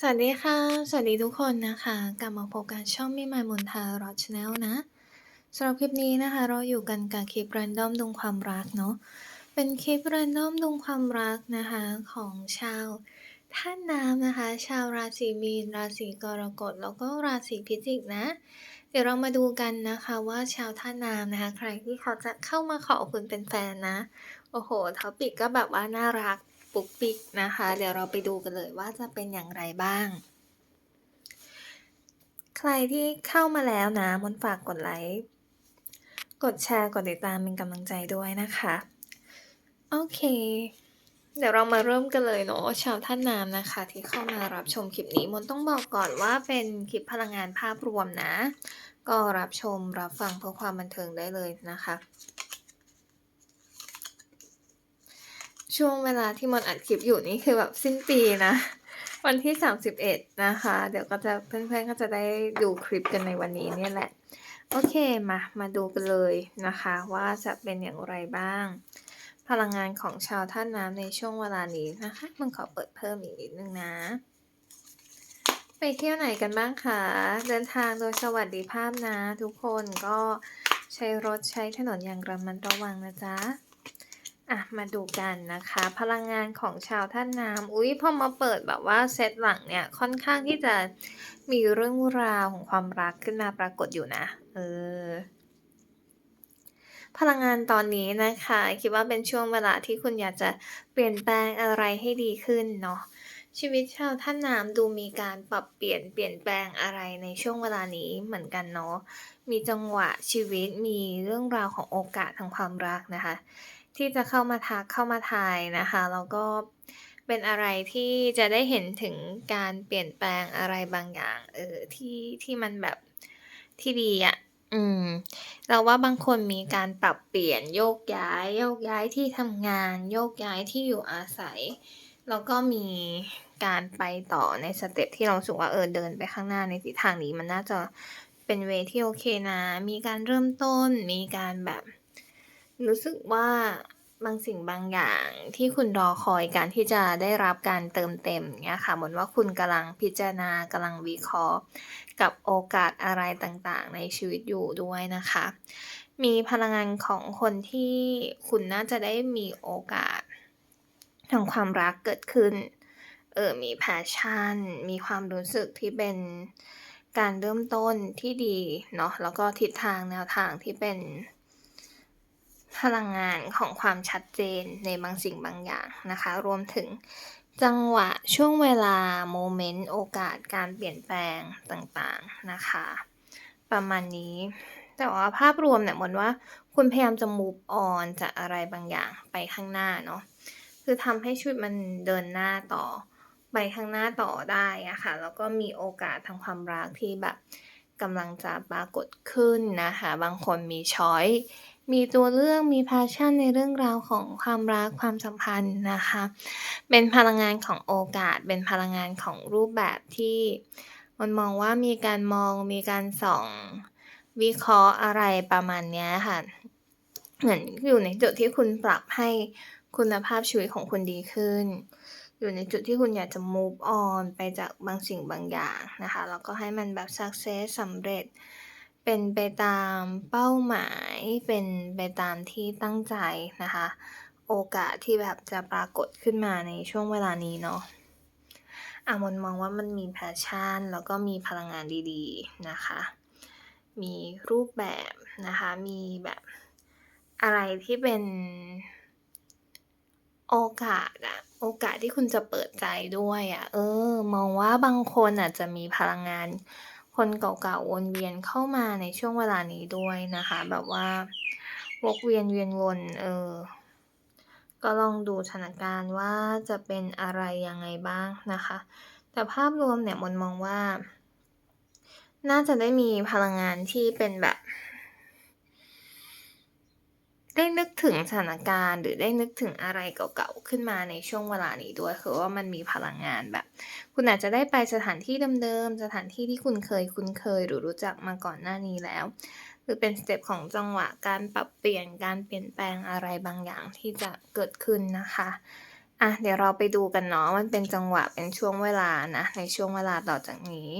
สวัสดีค่ะ สวัสดีทุกคนนะคะ กลับมาพบกันช่องมิมายมนทารอชแนลนะสำหรับคลิปนี้นะคะ เราอยู่กันกับคลิป r รนดอมดวงความรักเนาะ เป็นคลิป r รนดอมดวงความรักนะคะของชาวท่านน้ำนะคะ ชาวราศีมีน ราศีกรกฎ แล้วก็ราศีพิจิกนะ เดี๋ยวเรามาดูกันนะคะว่าชาวท่าน้ำนะคะ ใครที่เขาจะเข้ามาขอคุณเป็นแฟนนะ โอ้โหท็อปิกก็แบบว่าน่ารัก ปุกปิกนะคะ เดี๋ยวเราไปดูกันเลยว่าจะเป็นอย่างไรบ้าง ใครที่เข้ามาแล้วนะมนฝากกดไลค์กดแชร์กดติดตามเป็นกำลังใจด้วยนะคะ โอเค เดี๋ยวเรามาเริ่มกันเลยเนาะชาวท่านน้ำนะคะ ที่เข้ามารับชมคลิปนี้มนต้องบอกก่อนว่าเป็นคลิปพลังงานภาพรวมนะ ก็รับชมรับฟังเพื่อความบันเทิงได้เลยนะคะ ช่วงเวลาที่มนอัดคลิปอยู่นี่คือแบบสิ้นปีนะ วันที่ 31 นะคะ เดี๋ยวก็จะเพื่อนๆก็จะได้ดูคลิปกันในวันนี้เนี่ยแหละ โอเคมามาดูกันเลยนะคะ ว่าจะเป็นอย่างไรบ้าง พลังงานของชาวท่านน้ำในช่วงเวลานี้นะคะมันขอเปิดเพิ่มอีกนิดนึงนะ ไปเที่ยวไหนกันบ้างคะเดินทางโดยสวัสดิภาพนะ ทุกคนก็ใช้รถใช้ถนนอย่างระมัดระวังนะจ๊ะ อะมาดูกันนะคะ พลังงานของชาวท่านน้ำอุ๊ยพอมาเปิดแบบว่าเซตหลังเนี่ยค่อนข้างที่จะมีเรื่องราวของความรักขึ้นมาปรากฏอยู่นะ เออ พลังงานตอนนี้นะคะ คิดว่าเป็นช่วงเวลาที่คุณอยากจะเปลี่ยนแปลงอะไรให้ดีขึ้นเนาะชีวิตชาวท่านน้ำดูมีการปรับเปลี่ยนเปลี่ยนแปลงอะไรในช่วงเวลานี้เหมือนกันเนาะมีจังหวะชีวิตมีเรื่องราวของโอกาสทางความรักนะคะ ที่จะเข้ามาทักเข้ามาทายนะคะแล้วก็เป็นอะไรที่จะได้เห็นถึงการเปลี่ยนแปลงอะไรบางอย่าง เออที่ที่มันแบบที่ดีอะอืม เราว่าบางคนมีการปรับเปลี่ยนโยกย้าย โยกย้ายที่ทำงาน โยกย้ายที่อยู่อาศัย แล้วก็มีการไปต่อในสเต็ปที่เราสึกว่าเออเดินไปข้างหน้าในทิศทางนี้ มันน่าจะเป็นเวที่โอเคนะ มีการเริ่มต้น มีการแบบ รู้สึกว่า บางสิ่งบางอย่างที่คุณรอคอยการที่จะได้รับการเติมเต็มเงี้ยค่ะเหมือนว่าคุณกำลังพิจารณากำลังวิเคราะห์ กับโอกาสอะไรต่างๆ ในชีวิตอยู่ด้วยนะคะ มีพลังงานของคนที่คุณน่าจะได้มีโอกาสทางความรักเกิดขึ้นเออมี passion มีความรู้สึกที่เป็นการเริ่มต้นที่ดีเนาะแล้วก็ทิศทางแนวทางที่เป็น พลังงานของความชัดเจนในบางสิ่งบางอย่างนะคะ รวมถึงจังหวะช่วงเวลาโมเมนต์โอกาสการเปลี่ยนแปลงต่างๆนะคะ ประมาณนี้ แต่ว่าภาพรวมเนี่ยมนว่าคุณพยายามจะ move on จากอะไรบางอย่างไปข้างหน้าเนาะคือทำให้ชีวิตมันเดินหน้าต่อไปข้างหน้าต่อได้อะค่ะแล้วก็มีโอกาสทางความรักที่แบบกำลังจะปรากฏขึ้นนะคะ บางคนมีช้อย มีตัวเลือกมี passion ในเรื่องราวของความรักความสัมพันธ์นะคะ เป็นพลังงานของโอกาส เป็นพลังงานของรูปแบบที่มันมองว่ามีการมองมีการส่องวิเคราะห์อะไรประมาณนี้ค่ะ เหมือนอยู่ในจุดที่คุณปรับให้คุณภาพชีวิตของคุณดีขึ้น อยู่ในจุดที่คุณอยากจะ move on ไปจากบางสิ่งบางอย่างนะคะ แล้วก็ให้มันแบบ success สำเร็จ เป็นไปตามเป้าหมาย เป็นไปตามที่ตั้งใจนะคะ โอกาสที่แบบจะปรากฏขึ้นมาในช่วงเวลานี้เนาะอ่ามนมองว่ามันมี passion แล้วก็มีพลังงานดีๆนะคะ มีรูปแบบนะคะ มีแบบอะไรที่เป็นโอกาสอะโอกาสที่คุณจะเปิดใจด้วยอะเออ มองว่าบางคนอาจจะมีพลังงาน คนเก่าๆวนเวียนเข้ามาในช่วงเวลานี้ด้วยนะคะ แบบว่าวกเวียนเวียนวนเออ ก็ลองดูสถานการณ์ว่าจะเป็นอะไรยังไงบ้างนะคะ แต่ภาพรวมเนี่ยมนมองว่า น่าจะได้มีพลังงานที่เป็นแบบ ได้นึกถึงสถานการณ์ หรือได้นึกถึงอะไรเก่าๆขึ้นมาในช่วงเวลานี้ด้วย คือว่ามันมีพลังงานแบบ คุณอาจจะได้ไปสถานที่เดิมๆสถานที่ที่คุณเคยคุ้นเคย หรือรู้จักมาก่อนหน้านี้แล้ว หรือเป็นสเต็ปของจังหวะการปรับเปลี่ยนการเปลี่ยนแปลงอะไรบางอย่างที่จะเกิดขึ้นนะคะอะเดี๋ยวเราไปดูกันเนาะมันเป็นจังหวะเป็นช่วงเวลานะ ในช่วงเวลาต่อจากนี้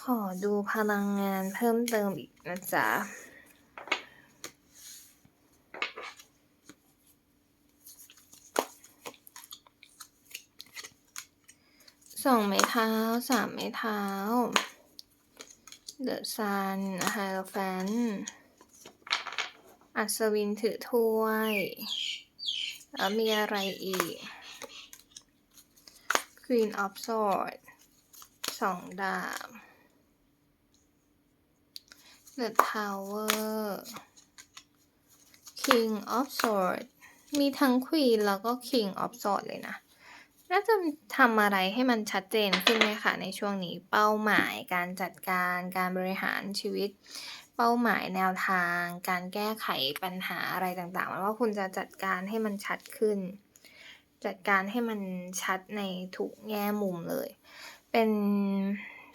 ขอดูพลังงานเพิ่มเติมอีกนะจ๊ะ สองไม้เท้าสามไม้เท้าเดอะซันไฮโลแฟน อัศวินถือถ้วย แล้วมีอะไรอีก Queen of Swords สองดาบ The Tower King of Swords มีทั้ง Queen แล้วก็ King of Swords เลยนะ น่าจะทำอะไรให้มันชัดเจนขึ้นไหมคะในช่วงนี้เป้าหมายการจัดการการบริหารชีวิต เป้าหมายแนวทาง การแก้ไขปัญหาอะไรต่างๆว่าคุณจะจัดการให้มันชัดขึ้น จัดการให้มันชัดในทุกแง่มุมเลย เป็น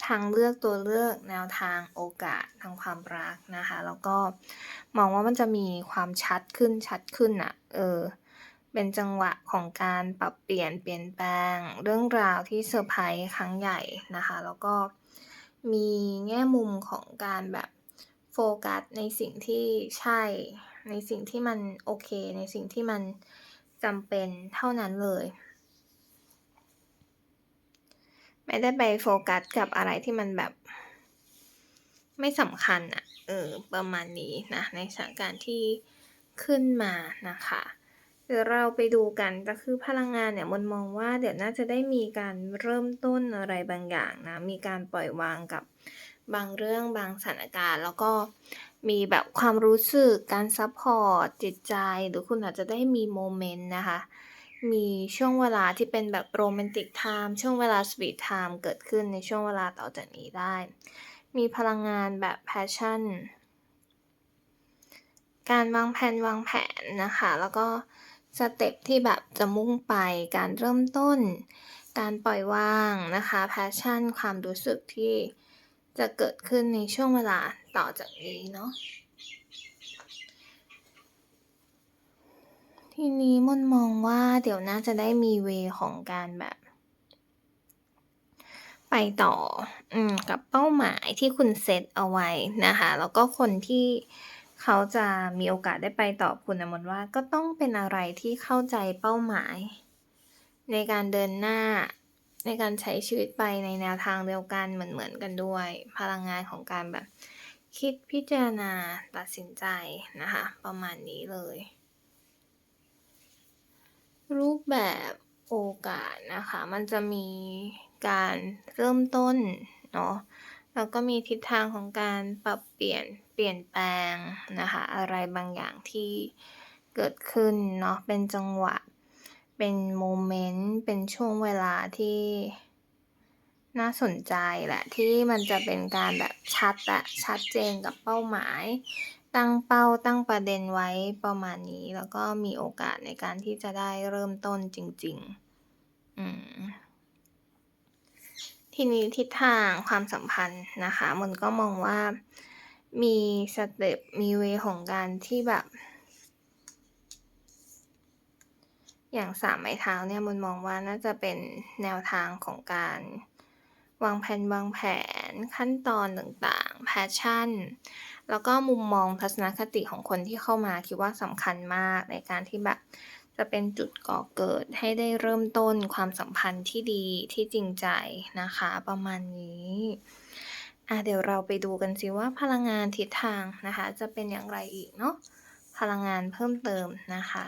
ทางเลือกตัวเลือกแนวทางโอกาสทางความรักนะคะ แล้วก็มองว่ามันจะมีความชัดขึ้นชัดขึ้นอะเออ เป็นจังหวะของการปรับเปลี่ยนเปลี่ยนแปลง เรื่องราวที่เซอร์ไพรส์ครั้งใหญ่นะคะ แล้วก็มีแง่มุมของการแบบโฟกัสในสิ่งที่ใช่ ในสิ่งที่มันโอเค ในสิ่งที่มันจำเป็นเท่านั้นเลย ไม่ได้ไปโฟกัสกับอะไรที่มันแบบ ไม่สำคัญอะเออประมาณนี้นะในสถานการณ์ที่ขึ้นมานะคะ เดี๋ยวเราไปดูกันก็คือพลังงานเนี่ยมันมองว่าเดี๋ยวน่าจะได้มีการเริ่มต้นอะไรบางอย่างนะ มีการปล่อยวางกับบางเรื่องบางสถานการณ์ แล้วก็มีแบบความรู้สึกการซัพพอร์ตจิตใจ หรือคุณอาจจะได้มีโมเมนต์นะคะ มีช่วงเวลาที่เป็นแบบโรแมนติกไทม์ช่วงเวลาสวีทไทม์เกิดขึ้นในช่วงเวลาต่อจากนี้ได้ มีพลังงานแบบแพชชั่น การวางแผนวางแผนนะคะ แล้วก็ สเต็ปที่แบบจะมุ่งไปการเริ่มต้น การปล่อยวางนะคะแพชชั่นความรู้สึกที่จะเกิดขึ้นในช่วงเวลาต่อจากนี้เนาะทีนี้มนมองว่าเดี๋ยวน่าจะได้มีเวของการแบบ ไปต่ออืมกับเป้าหมายที่คุณเซตเอาไว้นะคะ แล้วก็คนที่ เขาจะมีโอกาสได้ไปต่อคุณนะมนว่าก็ต้องเป็นอะไรที่เข้าใจเป้าหมาย ในการเดินหน้าในการใช้ชีวิตไปในแนวทางเดียวกันเหมือนๆกันด้วย พลังงานของการแบบคิดพิจารณาตัดสินใจนะคะ ประมาณนี้เลย รูปแบบโอกาสนะคะ มันจะมีการเริ่มต้นเนาะแล้วก็มีทิศทางของการปรับเปลี่ยน ปลี่ยนแปลงนะคะอะไรบางอย่างที่เกิดขึ้นเนาะเป็นจังหวะ เป็นโมเมนต์เป็นช่วงเวลาที่น่าสนใจแหละที่มันจะเป็นการแบบชัดอะชัดเจนกับเป้าหมาย ตั้งเป้าตั้งประเด็นไว้ประมาณนี้ แล้วก็มีโอกาสในการที่จะได้เริ่มต้นจริง ๆ อืมทีนี้ทิศทางความสัมพันธ์นะคะ มันก็มองว่า มีสเต็ปมีเวของการที่แบบ อย่างสามไม้เท้าเนี่ยมันมองว่าน่าจะเป็นแนวทางของการวางแผนวางแผนขั้นตอนต่างๆ แพชชั่น แล้วก็มุมมองทัศนคติของคนที่เข้ามาคิดว่าสำคัญมากในการที่แบบจะเป็นจุดก่อเกิดให้ได้เริ่มต้นความสัมพันธ์ที่ดีที่จริงใจนะคะ ประมาณนี้ อะเดี๋ยวเราไปดูกันสิว่าพลังงานทิศทางนะคะ จะเป็นอย่างไรอีกเนาะพลังงานเพิ่มเติมนะคะ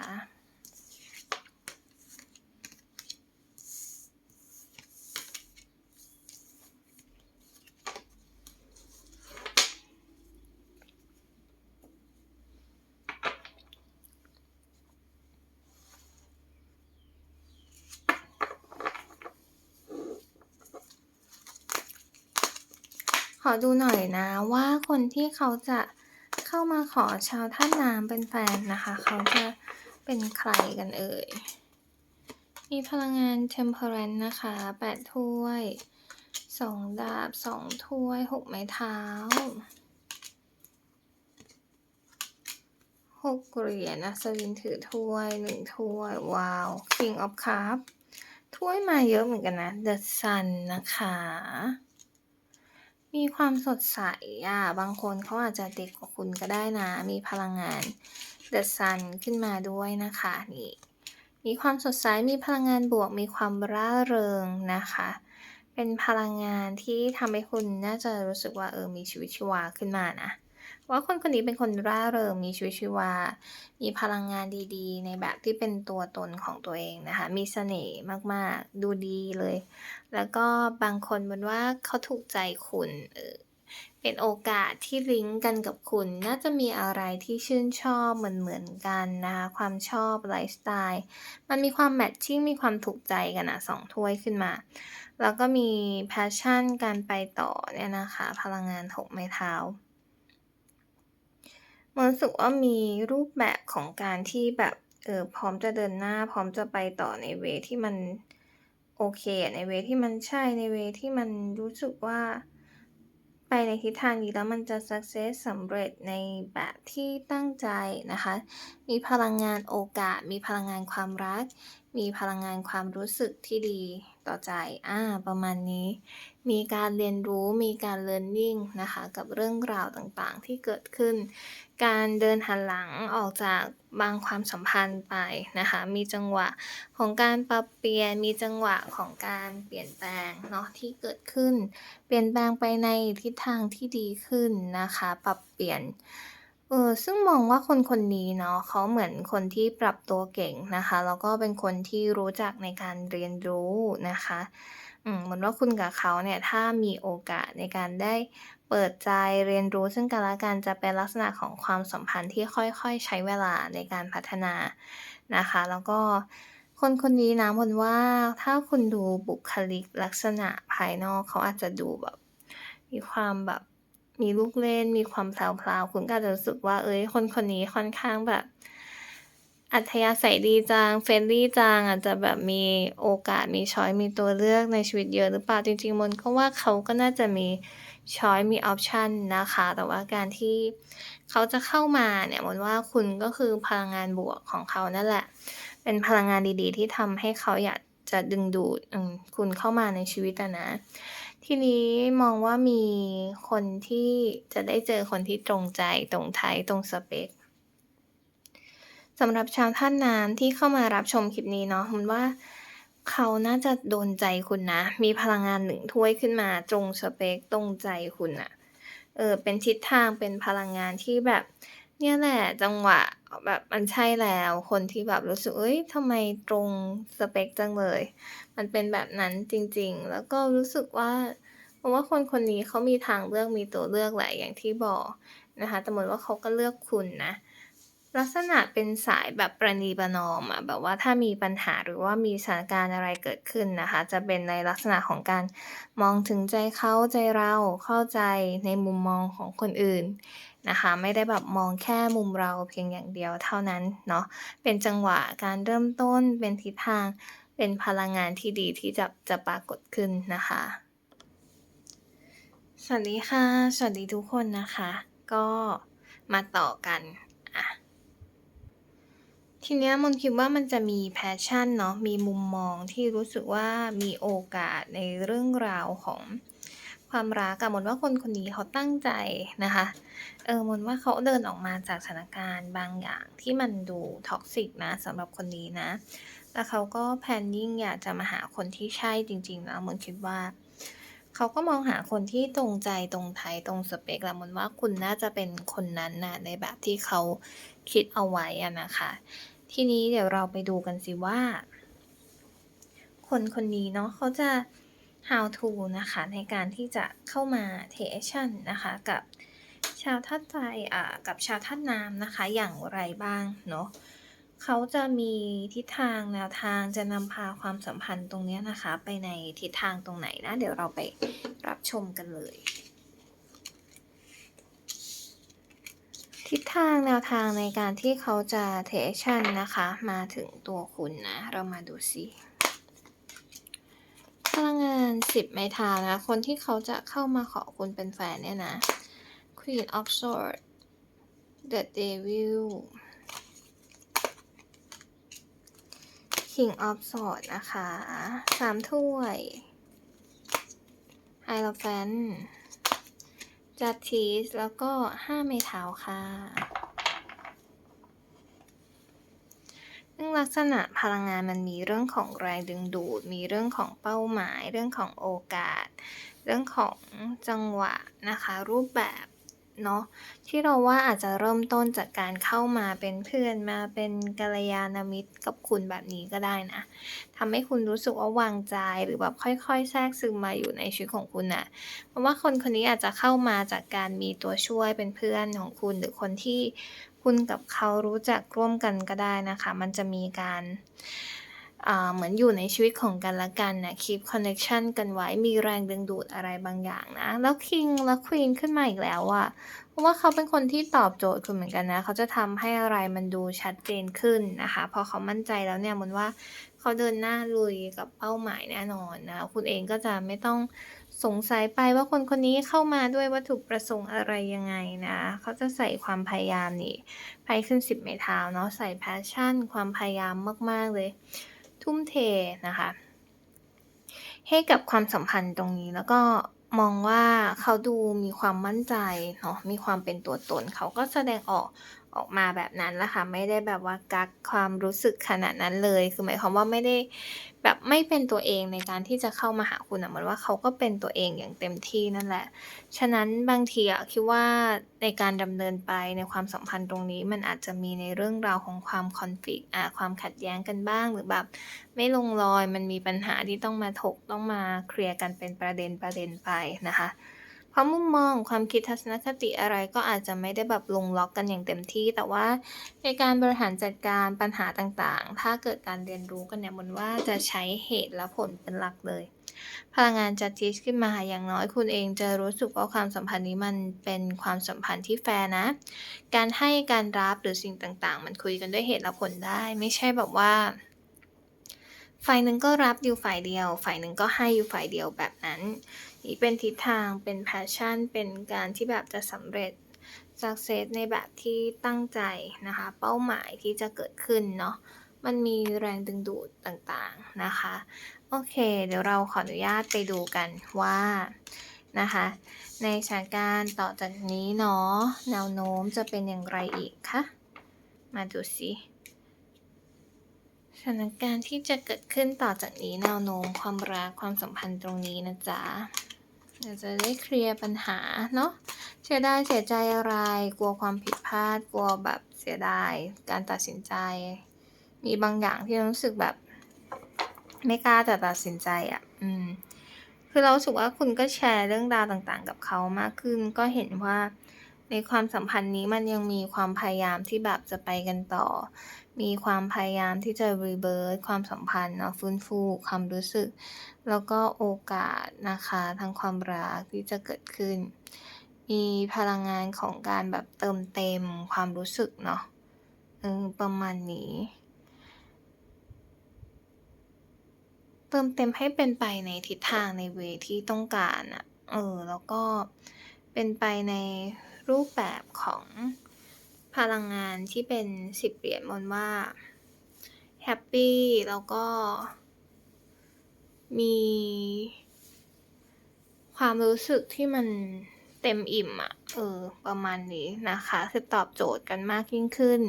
ข อดูหน่อยนะว่าคนที่เขาจะเข้ามาขอชาวท่าน้ำเป็นแฟนนะคะ เขาจะเป็นใครกันเอ่ย มีพลังงาน temperance นะคะแปดถ้วยสองดาบสองถ้วยหกไม้เท้าหกเหรียญอัศวินถือถ้วยหนึ่งถ้วย ว้าว King of Cup ถ้วยมาเยอะเหมือนกันนะ The Sun นะคะ มีความสดใสอะ บางคนเขาอาจจะเด็กกว่าคุณก็ได้นะ มีพลังงาน The Sun ขึ้นมาด้วยนะคะ นี่ มีความสดใส มีพลังงานบวก มีความร่าเริงนะคะ เป็นพลังงานที่ทำให้คุณน่าจะรู้สึกว่าเออ มีชีวิตชีวาขึ้นมานะ ว่าคนคนนี้เป็นคนร่าเริงมีชีวิตชีวา มีพลังงานดีๆ ในแบบที่เป็นตัวตนของตัวเองนะคะ มีเสน่ห์มากๆ ดูดีเลย แล้วก็บางคนมันว่าเขาถูกใจคุณเป็นโอกาสที่ลิงก์กันกับคุณ น่าจะมีอะไรที่ชื่นชอบเหมือนๆกันนะคะความชอบไลฟ์สไตล์ มันมีความแมตชิ่งมีความถูกใจกันอะ2ถ้วยขึ้นมา แล้วก็มี passion การไปต่อเนี่ยนะคะ พลังงาน6ไม้เท้า มันรู้สึกว่ามีรูปแบบของการที่แบบเออพร้อมจะเดินหน้า พร้อมจะไปต่อในเวที่มันโอเคในเวที่มันใช่ในเวที่มันรู้สึกว่า ไปในทิศทางนี้แล้วมันจะ success สำเร็จในแบบที่ตั้งใจนะคะ มีพลังงานโอกาส มีพลังงานความรัก มีพลังงานความรู้สึกที่ดีต่อใจอ่าประมาณนี้ มีการเรียนรู้มีการ learning นะคะ กับเรื่องราวต่างๆที่เกิดขึ้น การเดินหันหลังออกจากบางความสัมพันธ์ไปนะคะ มีจังหวะของการปรับเปลี่ยน มีจังหวะของการเปลี่ยนแปลงเนาะที่เกิดขึ้น เปลี่ยนแปลงไปในทิศทางที่ดีขึ้นนะคะ ปรับเปลี่ยนเออซึ่งมองว่าคนคนนี้เนาะเขาเหมือนคนที่ปรับตัวเก่งนะคะ แล้วก็เป็นคนที่รู้จักในการเรียนรู้นะคะ อืมเหมือนว่าคุณกับเขาเนี่ยถ้ามีโอกาสในการได้ เปิดใจเรียนรู้ซึ่งกันและกันจะเป็นลักษณะของความสัมพันธ์ที่ค่อยๆ ใช้เวลาในการพัฒนานะคะ แล้วก็คนคนนี้นะมนว่าถ้าคุณดูบุคลิกลักษณะภายนอกเขาอาจจะดูแบบ มีความแบบมีลูกเล่น มีความแพรวๆคุณก็อาจจะรู้สึกว่าเฮ้ย คนคนนี้ค่อนข้างแบบ อัธยาศัยดีจัง friendly จังอาจจะแบบมีโอกาสมีชอยมีตัวเลือกในชีวิตเยอะหรือเปล่าจริงๆมนก็ว่าเขาก็น่าจะมี ช้อยมีออปชันนะคะ แต่ว่าการที่เขาจะเข้ามาเนี่ยมันว่าคุณก็คือพลังงานบวกของเขานั่นแหละ เป็นพลังงานดีๆ ที่ทำให้เขาอยากจะดึงดูดคุณเข้ามาในชีวิตนะ ทีนี้มองว่ามีคนที่จะได้เจอคนที่ตรงใจตรงไทป์ตรงสเปกสำหรับชาวธาตุน้ำที่เข้ามารับชมคลิปนี้เนาะมนว่า เขาน่าจะโดนใจคุณนะ มีพลังงาน1ถ้วยขึ้นมา ตรงสเปกตรงใจคุณน่ะเออ เป็นทิศทางเป็นพลังงานที่แบบ เนี่ยแหละจังหวะแบบมันใช่แล้ว คนที่แบบรู้สึกเฮ้ยทำไมตรงสเปกจังเลย มันเป็นแบบนั้นจริง ๆ แล้วก็รู้สึกว่ามนว่าคนคนนี้เขามีทางเลือกมีตัวเลือกแหละอย่างที่บอกนะคะแต่หมนว่าเขาก็เลือกคุณนะ ลักษณะเป็นสายแบบประนีประนอมอะแบบว่าถ้ามีปัญหาหรือว่ามีสถานการณ์อะไรเกิดขึ้นนะคะ จะเป็นในลักษณะของการมองถึงใจเขาใจเราเข้าใจในมุมมองของคนอื่นนะคะ ไม่ได้แบบมองแค่มุมเราเพียงอย่างเดียวเท่านั้นเนาะเป็นจังหวะการเริ่มต้นเป็นทิศทางเป็นพลังงานที่ดีที่จะจะปรากฏขึ้นนะคะ สวัสดีค่ะ สวัสดีทุกคนนะคะ ก็มาต่อกันอะ ทีเนี้ยมนคิดว่ามันจะมี passion เนาะมีมุมมองที่รู้สึกว่ามีโอกาสในเรื่องราวของความรักอะมนว่าคนคนนี้เขาตั้งใจนะคะ เออมนว่าเขาเดินออกมาจากสถานการณ์บางอย่างที่มันดู toxic นะสำหรับคนนี้นะแล้วเขาก็ planning อยากจะมาหาคนที่ใช่จริงๆแล้วมนคิดว่า เขาก็มองหาคนที่ตรงใจตรงไทป์ตรงสเปกแหละมนว่าคุณน่าจะเป็นคนนั้นนะในแบบที่เขาคิดเอาไว้อะนะคะ ทีนี้เดี๋ยวเราไปดูกันสิว่า คนคนนี้เนาะเขาจะ how to นะคะ ในการที่จะเข้ามา take action นะคะ กับชาวธาตุไฟอ่ากับชาวธาตุน้ำนะคะ อย่างไรบ้างเนาะเขาจะมีทิศทางแนวทางจะนำพาความสัมพันธ์ตรงนี้นะคะ ไปในทิศทางตรงไหนนะ เดี๋ยวเราไปรับชมกันเลย ทิศทางแนวทางในการที่เขาจะเทคชั่นนะคะ มาถึงตัวคุณนะ เรามาดูสิพลังงานสิบไม้เท้านะ คนที่เขาจะเข้ามาขอคุณเป็นแฟนเนี่ยนะ Queen of Swords The Devil King of Swords นะคะสามถ้วย Hierophant จัดชีสแล้วก็ห้าไม้เท้าค่ะซึ่งลักษณะพลังงานมันมีเรื่องของแรงดึงดูด มีเรื่องของเป้าหมาย เรื่องของโอกาส เรื่องของจังหวะนะคะ รูปแบบ เนาะที่เราว่าอาจจะเริ่มต้นจากการเข้ามาเป็นเพื่อนมาเป็นกัลยาณมิตรกับคุณแบบนี้ก็ได้นะทำให้คุณรู้สึกว่าวางใจหรือแบบค่อยๆ แทรกซึมมาอยู่ในชีวิตของคุณน่ะเพราะว่าคนคนนี้อาจจะเข้ามาจากการมีตัวช่วยเป็นเพื่อนของคุณ หรือคนที่คุณกับเขารู้จักร่วมกันก็ได้นะคะ มันจะมีการ เหมือนอยู่ในชีวิตของกันและกันน่ะ keep connection กันไว้มีแรงดึงดูดอะไรบางอย่างนะ แล้ว King และ Queen ขึ้นมาอีกแล้วอะเพราะว่าเขาเป็นคนที่ตอบโจทย์คุณเหมือนกันนะ เขาจะทำให้อะไรมันดูชัดเจนขึ้นนะคะ พอเขามั่นใจแล้วเนี่ยมันว่าเขาเดินหน้าลุยกับเป้าหมายแน่นอนนะ คุณเองก็จะไม่ต้องสงสัยไปว่าคนคนนี้เข้ามาด้วยวัตถุประสงค์อะไรยังไงนะ เขาจะใส่ความพยายามนี่ไพ่ขึ้น10ไม้เท้าเนาะใส่ passion ความพยายามมาก ๆ เลย ทุ่มเทนะคะ ให้กับความสัมพันธ์ตรงนี้แล้วก็มองว่าเขาดูมีความมั่นใจเนาะมีความเป็นตัวตนเขาก็แสดงออก ออกมาแบบนั้นแหละค่ะไม่ได้แบบว่ากักความรู้สึกขนาดนั้นเลย คือหมายความว่าไม่ได้แบบไม่เป็นตัวเองในการที่จะเข้ามาหาคุณอะเหมือนว่าเขาก็เป็นตัวเองอย่างเต็มที่นั่นแหละ ฉะนั้นบางทีอะคิดว่าในการดำเนินไปในความสัมพันธ์ตรงนี้ มันอาจจะมีในเรื่องราวของความ conflict อ่าความขัดแย้งกันบ้างหรือแบบไม่ลงรอยมันมีปัญหาที่ต้องมาถกต้องมาเคลียร์กันเป็นประเด็นๆไปนะคะ เพราะมุมมองความคิดทัศนคติอะไรก็อาจจะไม่ได้แบบลงล็อกกันอย่างเต็มที่ แต่ว่าในการบริหารจัดการปัญหาต่างๆ ถ้าเกิดการเรียนรู้กันเนี่ยมนว่าจะใช้เหตุและผลเป็นหลักเลย พลังงาน Justice ขึ้นมาอย่างน้อยคุณเองจะรู้สึกว่าความสัมพันธ์นี้มันเป็นความสัมพันธ์ที่แฟร์นะ การให้การรับหรือสิ่งต่างๆ มันคุยกันด้วยเหตุและผลได้ ไม่ใช่แบบว่าฝ่ายหนึ่งก็รับอยู่ฝ่ายเดียว ฝ่ายหนึ่งก็ให้อยู่ฝ่ายเดียวแบบนั้น นี่เป็นทิศทางเป็น passion เป็นการที่แบบจะสำเร็จ success ในแบบที่ตั้งใจนะคะ เป้าหมายที่จะเกิดขึ้นเนาะ มันมีแรงดึงดูดต่างๆนะคะ โอเค เดี๋ยวเราขออนุญาตไปดูกันว่านะคะ ในสถานการณ์ต่อจากนี้เนาะแนวโน้มจะเป็นอย่างไรอีกคะ มาดูสิสถานการณ์ที่จะเกิดขึ้นต่อจากนี้แนวโน้มความรักความสัมพันธ์ตรงนี้นะจ๊ะ เดี๋ยวจะได้เคลียร์ปัญหาเนาะเสียดายเสียใจอะไร กลัวความผิดพลาด กลัวแบบเสียดายการตัดสินใจ มีบางอย่างที่เรารู้สึกแบบ ไม่กล้าจะตัดสินใจอะอืม คือเราสึกว่าคุณก็แชร์เรื่องราวต่างๆ กับเขามากขึ้น ก็เห็นว่าในความสัมพันธ์นี้มันยังมีความพยายามที่แบบจะไปกันต่อ มีความพยายามที่จะ rebirth ความสัมพันธ์เนาะฟื้นฟูความรู้สึก แล้วก็โอกาสนะคะทางความรักที่จะเกิดขึ้น มีพลังงานของการแบบเติมเต็มความรู้สึกเนาะเออประมาณนี้ เติมเต็มให้เป็นไปในทิศทางในเวที่ต้องการอะเออแล้วก็เป็นไปในรูปแบบของ พลังงานที่เป็น10เหรียญมนว่าแฮปปี้แล้วก็ มีความรู้สึกที่มันเต็มอิ่มอะเออ ประมาณนี้นะคะคือตอบโจทย์กันมากยิ่งขึ้น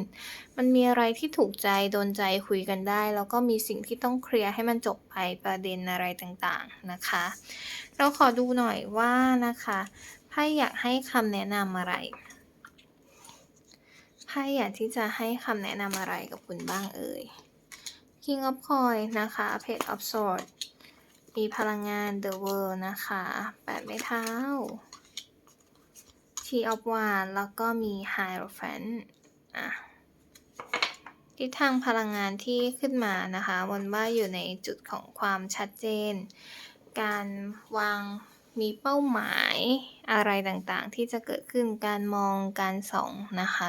มันมีอะไรที่ถูกใจ โดนใจคุยกันได้ แล้วก็มีสิ่งที่ต้องเคลียร์ให้มันจบไปประเด็นอะไรต่างๆนะคะ เราขอดูหน่อยว่านะคะไพ่อยากให้คำแนะนำอะไร ไพ่อยากที่จะให้คำแนะนำอะไรกับคุณบ้างเอ่ย King of Coins นะคะ Page of Swords มีพลังงาน The World นะคะ8ไม้เท้า Tea of Wands แล้วก็มี Hierophant อะทิศทางพลังงานที่ขึ้นมานะคะมนว่าอยู่ในจุดของความชัดเจน การวาง มีเป้าหมายอะไรต่างๆ ที่จะเกิดขึ้นการมองการส่องนะคะ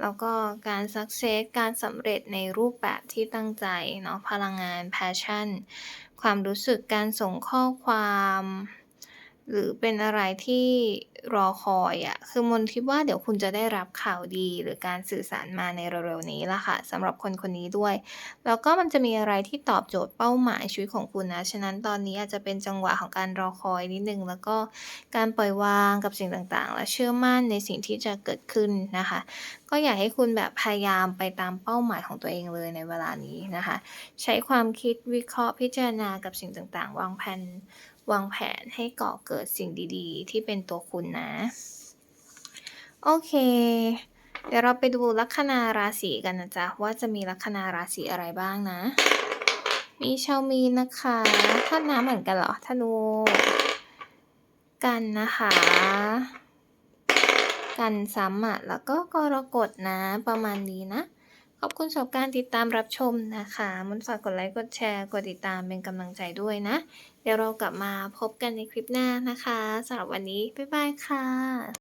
แล้วก็การสักเซสการสำเร็จในรูปแบบที่ตั้งใจเนาะพลังงาน passion ความรู้สึกการส่งข้อความ หรือเป็นอะไรที่รอคอยอะคือมนคิดว่าเดี๋ยวคุณจะได้รับข่าวดีหรือการสื่อสารมาในเร็วๆนี้ละค่ะสำหรับคนคนนี้ด้วย แล้วก็มันจะมีอะไรที่ตอบโจทย์เป้าหมายชีวิตของคุณนะ ฉะนั้นตอนนี้อาจจะเป็นจังหวะของการรอคอยนิดนึง แล้วก็การปล่อยวางกับสิ่งต่างๆ และเชื่อมั่นในสิ่งที่จะเกิดขึ้นนะคะ ก็อยากให้คุณแบบพยายามไปตามเป้าหมายของตัวเองเลยในเวลานี้นะคะ ใช้ความคิดวิเคราะห์พิจารณากับสิ่งต่างๆ วางแพลน วางแผนให้ก่อเกิดสิ่งดีๆ ที่เป็นตัวคุณนะ โอเค เดี๋ยวเราไปดูลัคนาราศีกันนะจ๊ะ ว่าจะมีลัคนาราศีอะไรบ้างนะ มีชาวมีนนะคะธาตุน้ำเหมือนกันเหรอ?ธนูกันนะคะ กันซ้ำอะแล้วก็กรกฎนะประมาณนี้นะ อบคุณสำหรับการติดตามรับชมนะคะมนฝากกดไลค์ กดแชร์ กดติดตามเป็นกำลังใจด้วยนะ เดี๋ยวเรากลับมาพบกันในคลิปหน้านะคะสำหรับวันนี้ บ๊ายบายค่ะ